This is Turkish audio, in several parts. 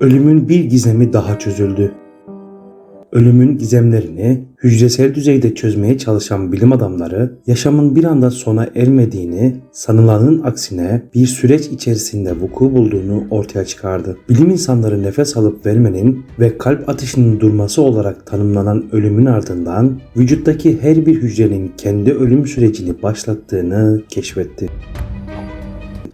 Ölümün bir gizemi daha çözüldü. Ölümün gizemlerini hücresel düzeyde çözmeye çalışan bilim adamları yaşamın bir anda sona ermediğini, sanılanın aksine bir süreç içerisinde vuku bulduğunu ortaya çıkardı. Bilim insanları nefes alıp vermenin ve kalp atışının durması olarak tanımlanan ölümün ardından vücuttaki her bir hücrenin kendi ölüm sürecini başlattığını keşfetti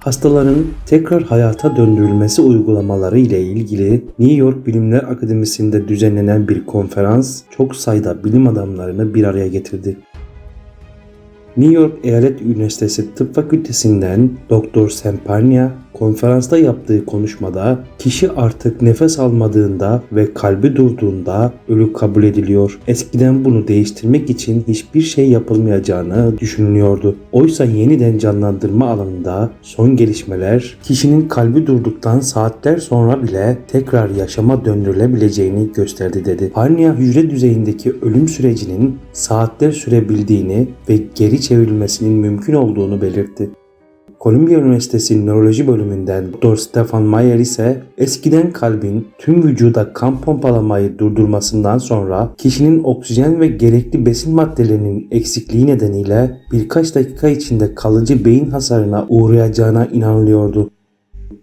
hastaların tekrar hayata döndürülmesi uygulamaları ile ilgili New York Bilimler Akademisi'nde düzenlenen bir konferans çok sayıda bilim adamlarını bir araya getirdi. New York Eyalet Üniversitesi Tıp Fakültesinden Dr. Sempernia konferansta yaptığı konuşmada kişi artık nefes almadığında ve kalbi durduğunda ölü kabul ediliyor. Eskiden bunu değiştirmek için hiçbir şey yapılmayacağını düşünülüyordu. Oysa yeniden canlandırma alanında son gelişmeler kişinin kalbi durduktan saatler sonra bile tekrar yaşama döndürülebileceğini gösterdi dedi. Parnia hücre düzeyindeki ölüm sürecinin saatler sürebildiğini ve geri çevrilmesinin mümkün olduğunu belirtti. Columbia Üniversitesi Nöroloji bölümünden Dr. Stefan Mayer ise eskiden kalbin tüm vücuda kan pompalamayı durdurmasından sonra kişinin oksijen ve gerekli besin maddelerinin eksikliği nedeniyle birkaç dakika içinde kalıcı beyin hasarına uğrayacağına inanılıyordu.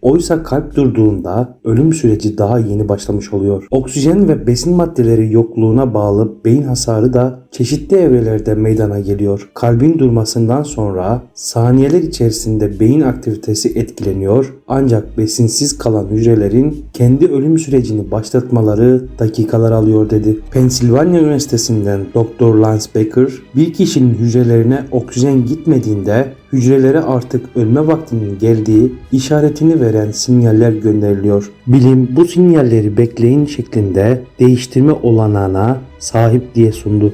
Oysa kalp durduğunda ölüm süreci daha yeni başlamış oluyor. Oksijen ve besin maddeleri yokluğuna bağlı beyin hasarı da çeşitli evrelerde meydana geliyor. Kalbin durmasından sonra saniyeler içerisinde beyin aktivitesi etkileniyor ancak besinsiz kalan hücrelerin kendi ölüm sürecini başlatmaları dakikalar alıyor dedi. Pennsylvania Üniversitesi'nden Dr. Lance Baker bir kişinin hücrelerine oksijen gitmediğinde hücrelere artık ölme vaktinin geldiği işaretini veren sinyaller gönderiliyor. Bilim bu sinyalleri bekleyin şeklinde değiştirme olanağına sahip diye sundu.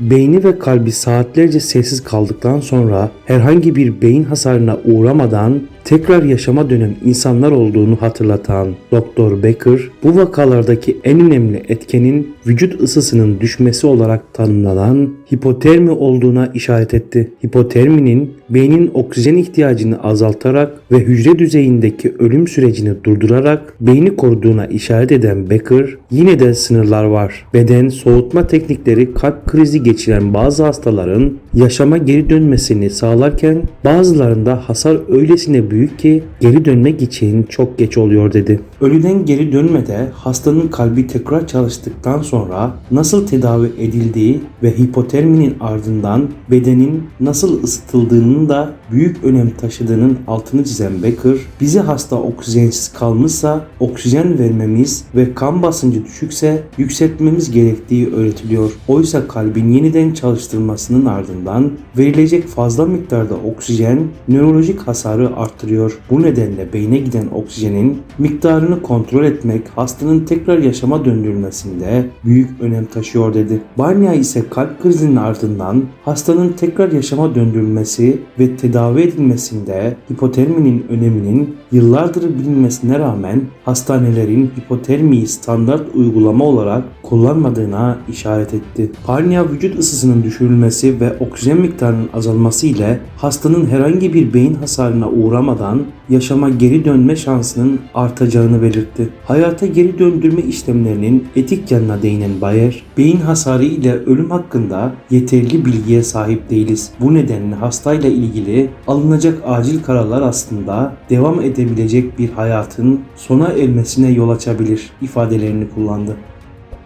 Beyni ve kalbi saatlerce sessiz kaldıktan sonra herhangi bir beyin hasarına uğramadan tekrar yaşama dönen insanlar olduğunu hatırlatan Dr. Becker bu vakalardaki en önemli etkenin vücut ısısının düşmesi olarak tanımlanan hipotermi olduğuna işaret etti. Hipoterminin beynin oksijen ihtiyacını azaltarak ve hücre düzeyindeki ölüm sürecini durdurarak beyni koruduğuna işaret eden Becker yine de sınırlar var. Beden soğutma teknikleri kalp krizi geçiren bazı hastaların yaşama geri dönmesini sağlarken bazılarında hasar öylesine büyük ki geri dönmek için çok geç oluyor dedi. Ölüden geri dönmede hastanın kalbi tekrar çalıştıktan sonra nasıl tedavi edildiği ve hipoterminin ardından bedenin nasıl ısıtıldığının da büyük önem taşıdığının altını çizen Becker, bizi hasta oksijensiz kalmışsa oksijen vermemiz ve kan basıncı düşükse yükseltmemiz gerektiği öğretiliyor. Oysa kalbin yeniden çalıştırmasının ardından verilecek fazla miktarda oksijen nörolojik hasarı arttırıyor. Bu nedenle beyne giden oksijenin miktarını kontrol etmek hastanın tekrar yaşama döndürülmesinde büyük önem taşıyor dedi. Barnia ise kalp krizinin ardından hastanın tekrar yaşama döndürülmesi ve tedavi edilmesinde hipoterminin öneminin yıllardır bilinmesine rağmen hastanelerin hipotermiyi standart uygulama olarak kullanmadığına işaret etti. Parnia vücut ısısının düşürülmesi ve oksijen miktarının azalması ile hastanın herhangi bir beyin hasarına uğramadan yaşama geri dönme şansının artacağını belirtti. Hayata geri döndürme işlemlerinin etik yanına değinen Bayer, beyin hasarı ile ölüm hakkında yeterli bilgiye sahip değiliz. Bu nedenle hastayla ilgili alınacak acil kararlar aslında devam edebilecek bir hayatın sona ermesine yol açabilir ifadelerini kullandı.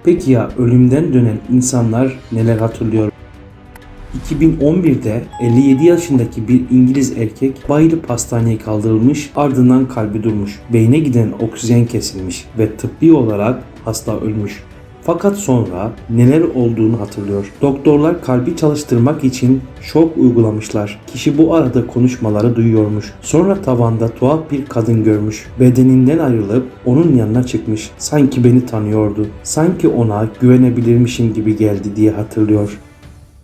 Peki ya ölümden dönen insanlar neler hatırlıyor? 2011'de 57 yaşındaki bir İngiliz erkek bayılıp hastaneye kaldırılmış ardından kalbi durmuş. Beyne giden oksijen kesilmiş ve tıbbi olarak hasta ölmüş. Fakat sonra neler olduğunu hatırlıyor. Doktorlar kalbi çalıştırmak için şok uygulamışlar. Kişi bu arada konuşmaları duyuyormuş. Sonra tavanda tuhaf bir kadın görmüş. Bedeninden ayrılıp onun yanına çıkmış. Sanki beni tanıyordu. Sanki ona güvenebilirmişim gibi geldi diye hatırlıyor.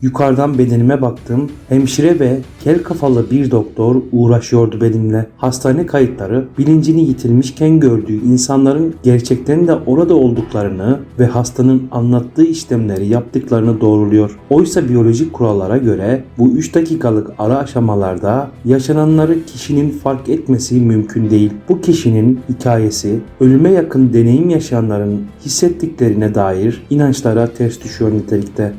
Yukarıdan bedenime baktım. Hemşire ve kel kafalı bir doktor uğraşıyordu benimle. Hastane kayıtları bilincini yitirmişken gördüğü insanların gerçekten de orada olduklarını ve hastanın anlattığı işlemleri yaptıklarını doğruluyor. Oysa biyolojik kurallara göre bu 3 dakikalık ara aşamalarda yaşananları kişinin fark etmesi mümkün değil. Bu kişinin hikayesi ölüme yakın deneyim yaşayanların hissettiklerine dair inançlara ters düşüyor nitelikte.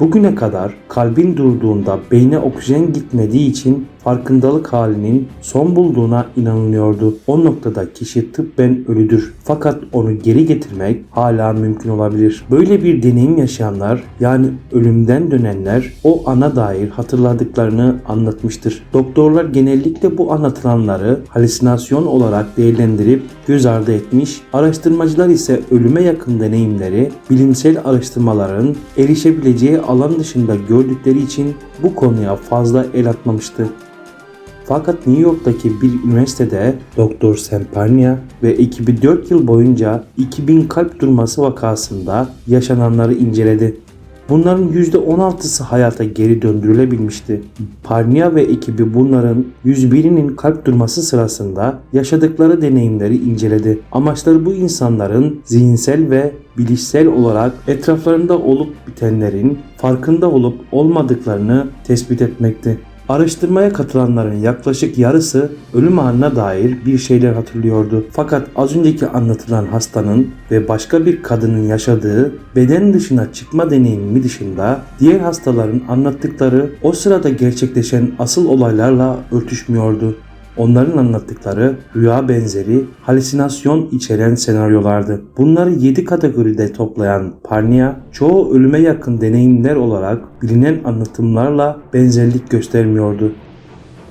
Bugüne kadar kalbin durduğunda beyne oksijen gitmediği için farkındalık halinin son bulduğuna inanılıyordu. O noktada kişi tıbben ölüdür. Fakat onu geri getirmek hala mümkün olabilir. Böyle bir deneyim yaşayanlar yani ölümden dönenler o ana dair hatırladıklarını anlatmıştır. Doktorlar genellikle bu anlatılanları halüsinasyon olarak değerlendirip göz ardı etmiş. Araştırmacılar ise ölüme yakın deneyimleri bilimsel araştırmaların erişebileceği alan dışında gördükleri için bu konuya fazla el atmamıştı. Fakat New York'taki bir üniversitede Doktor Sempernia ve ekibi 4 yıl boyunca 2000 kalp durması vakasında yaşananları inceledi. Bunların %16'sı hayata geri döndürülebilmişti. Parnia ve ekibi bunların 101'inin kalp durması sırasında yaşadıkları deneyimleri inceledi. Amaçları bu insanların zihinsel ve bilişsel olarak etraflarında olup bitenlerin farkında olup olmadıklarını tespit etmekti. Araştırmaya katılanların yaklaşık yarısı ölüm anına dair bir şeyler hatırlıyordu. Fakat az önceki anlatılan hastanın ve başka bir kadının yaşadığı beden dışına çıkma deneyimi dışında diğer hastaların anlattıkları o sırada gerçekleşen asıl olaylarla örtüşmüyordu. Onların anlattıkları rüya benzeri halüsinasyon içeren senaryolardı. Bunları 7 kategoride toplayan Parnia, çoğu ölüme yakın deneyimler olarak bilinen anlatımlarla benzerlik göstermiyordu.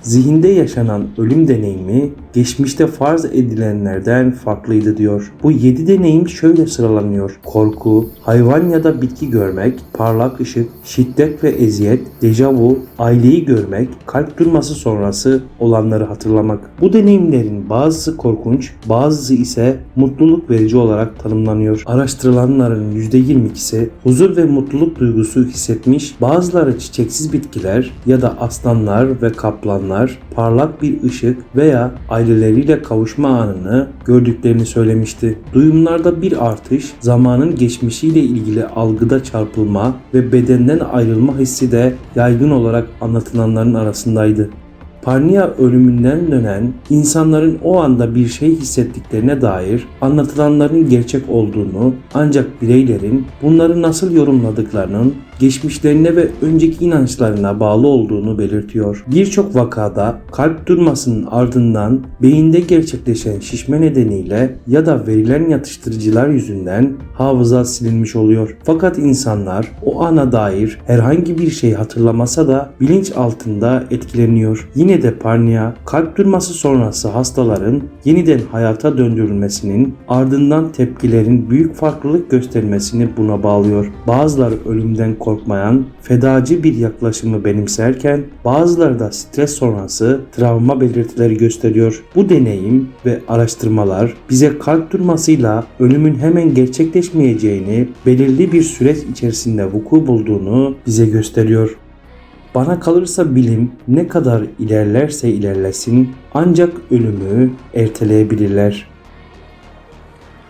Zihinde yaşanan ölüm deneyimi geçmişte farz edilenlerden farklıydı diyor. Bu 7 deneyim şöyle sıralanıyor. Korku, hayvan ya da bitki görmek, parlak ışık, şiddet ve eziyet, dejavu, aileyi görmek, kalp durması sonrası olanları hatırlamak. Bu deneyimlerin bazısı korkunç, bazısı ise mutluluk verici olarak tanımlanıyor. Araştırılanların %22'si huzur ve mutluluk duygusu hissetmiş, bazıları çiçeksiz bitkiler ya da aslanlar ve kaplanlar parlak bir ışık veya aileleriyle kavuşma anını gördüklerini söylemişti. Duyumlarda bir artış, zamanın geçmişiyle ilgili algıda çarpılma ve bedenden ayrılma hissi de yaygın olarak anlatılanların arasındaydı. Parnia ölümünden dönen insanların o anda bir şey hissettiklerine dair anlatılanların gerçek olduğunu ancak bireylerin bunları nasıl yorumladıklarının geçmişlerine ve önceki inançlarına bağlı olduğunu belirtiyor. Birçok vakada kalp durmasının ardından beyinde gerçekleşen şişme nedeniyle ya da verilen yatıştırıcılar yüzünden hafıza silinmiş oluyor. Fakat insanlar o ana dair herhangi bir şey hatırlamasa da bilinç altında etkileniyor. Yine de Parnia kalp durması sonrası hastaların yeniden hayata döndürülmesinin ardından tepkilerin büyük farklılık göstermesini buna bağlıyor. Bazıları ölümden korkmayan, fedacı bir yaklaşımı benimserken bazıları da stres sonrası travma belirtileri gösteriyor. Bu deneyim ve araştırmalar bize kalp durmasıyla ölümün hemen gerçekleşmeyeceğini, belirli bir süreç içerisinde vuku bulduğunu bize gösteriyor. Bana kalırsa bilim ne kadar ilerlerse ilerlesin ancak ölümü erteleyebilirler.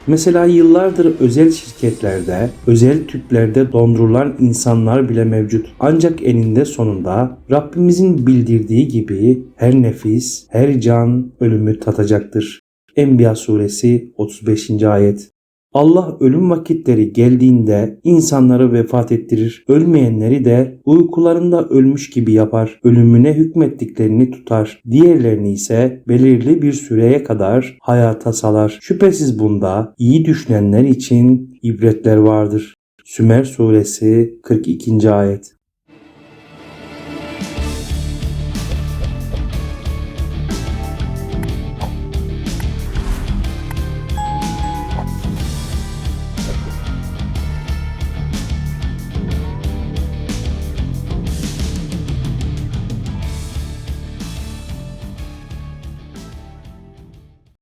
Mesela yıllardır özel şirketlerde, özel tüplerde dondurulan insanlar bile mevcut. Ancak eninde sonunda Rabbimizin bildirdiği gibi her nefis, her can ölümü tatacaktır. Enbiya suresi 35. ayet. Allah ölüm vakitleri geldiğinde insanları vefat ettirir. Ölmeyenleri de uykularında ölmüş gibi yapar. Ölümüne hükmettiklerini tutar. Diğerlerini ise belirli bir süreye kadar hayata salar. Şüphesiz bunda iyi düşünenler için ibretler vardır. Sümer suresi 42. ayet